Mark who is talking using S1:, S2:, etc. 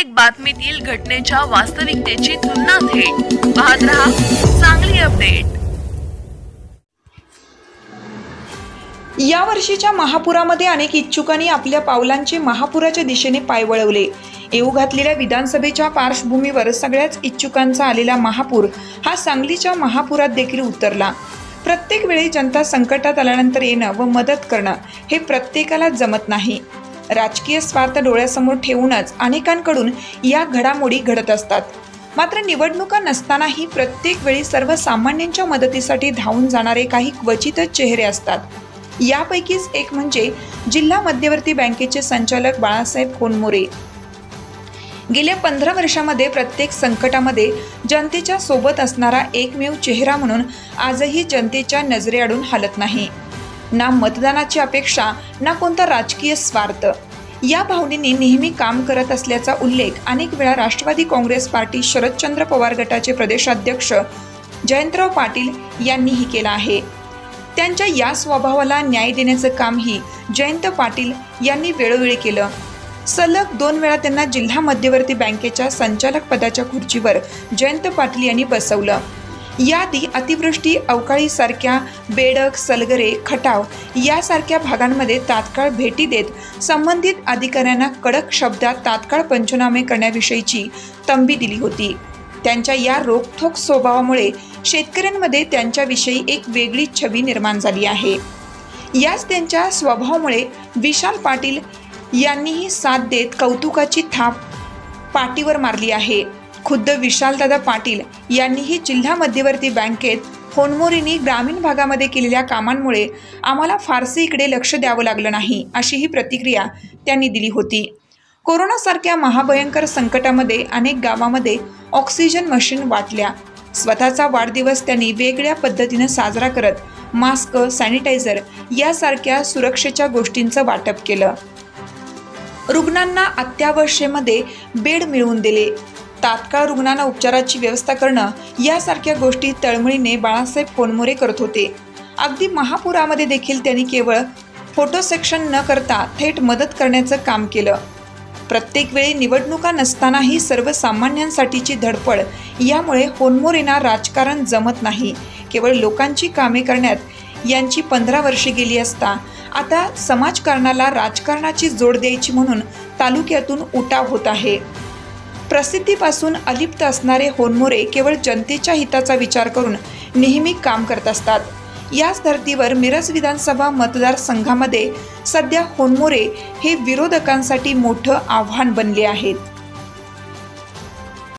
S1: प्रत्येक बातमीतील घटनेच्या वास्तविकतेची तुलना थेट. पाहत रहा चांगली अपडेट.
S2: या वर्षीच्या महापुरामध्ये अनेक इच्छुकांनी आपल्या पावलांचे महापुराच्या दिशेने पाय वळवले. येऊ घातलेल्या विधानसभेच्या पार्श्वभूमीवर सगळ्याच इच्छुकांचा आलेला महापूर हा सांगलीच्या महापुरात देखील उतरला. प्रत्येक वेळी जनता संकटात आल्यानंतर येणं व मदत करणं हे प्रत्येकाला जमत नाही. राजकीय स्वार्थ डोळ्यासमोर ठेवूनच अनेकांकडून या घडामोडी घडत असतात. मात्र निवडणुका नसतानाही प्रत्येक वेळी सर्वसामान्यांच्या मदतीसाठी धावून जाणारे काही क्वचितच चेहरे असतात. यापैकीच एक म्हणजे जिल्हा मध्यवर्ती बँकेचे संचालक बाळासाहेब कोनमोरे. गेल्या पंधरा वर्षामध्ये प्रत्येक संकटामध्ये जनतेच्या सोबत असणारा एकमेव चेहरा म्हणून आजही जनतेच्या नजरेआडून हलत नाही. ना मतदानाची अपेक्षा ना कोणता राजकीय स्वार्थ. या भावनेने नेहमी काम करत असल्याचा उल्लेख अनेक वेळा राष्ट्रवादी काँग्रेस पार्टी शरदचंद्र पवार गटाचे प्रदेशाध्यक्ष जयंतराव पाटील यांनीही केला आहे. त्यांच्या या स्वभावाला न्याय देण्याचं कामही जयंत पाटील यांनी वेळोवेळी केलं. सलग दोन वेळा त्यांना जिल्हा मध्यवर्ती बँकेच्या संचालक पदाच्या खुर्चीवर जयंत पाटील यांनी बसवलं. याआधी अतिवृष्टी अवकाळीसारख्या बेडक सलगरे खटाव यासारख्या भागांमध्ये तात्काळ भेटी देत संबंधित अधिकाऱ्यांना कडक शब्दात तात्काळ पंचनामे करण्याविषयीची तंबी दिली होती. त्यांच्या या रोखोक स्वभावामुळे शेतकऱ्यांमध्ये त्यांच्याविषयी एक वेगळी छवी निर्माण झाली आहे. याच त्यांच्या स्वभावामुळे विशाल पाटील यांनीही साथ देत कौतुकाची थाप पाठीवर मारली आहे. खुद्द विशालदादा पाटील यांनीही जिल्हा मध्यवर्ती बँकेत होनमोरींनी ग्रामीण भागामध्ये केलेल्या कामांमुळे आम्हाला फारसे इकडे लक्ष द्यावं लागलं नाही अशी ही प्रतिक्रिया त्यांनी दिली होती. कोरोनासारख्या महाभयंकर संकटामध्ये अनेक गावामध्ये ऑक्सिजन मशीन वाटल्या. स्वतःचा वाढदिवस त्यांनी वेगळ्या पद्धतीनं साजरा करत मास्क सॅनिटायझर यासारख्या सुरक्षेच्या गोष्टींचं वाटप केलं. रुग्णांना अत्यावश्यमध्ये बेड मिळवून दिले. तात्काळ रुग्णांना उपचाराची व्यवस्था करणं यासारख्या गोष्टी तळमळीने बाळासाहेब कोनमोरे करत होते. अगदी महापुरामध्ये देखील त्यांनी केवळ फोटो सेक्शन न करता थेट मदत करण्याचं काम केलं. प्रत्येक वेळी निवडणुका नसतानाही सर्वसामान्यांसाठीची धडपड यामुळे होनमोरेंना राजकारण जमत नाही. केवळ लोकांची कामे करण्यात यांची पंधरा वर्षे गेली असता आता समाजकारणाला राजकारणाची जोड द्यायची म्हणून तालुक्यातून उठाव होत आहे. प्रसिद्धीपासून अलिप्त असणारे होनमोरे केवळ जनतेच्या हिताचा विचार करून नेहमी काम करत असतात. याच धर्तीवर मिरज विधानसभा मतदारसंघामध्ये सध्या होनमोरे हे विरोधकांसाठी मोठं आव्हान बनले आहेत.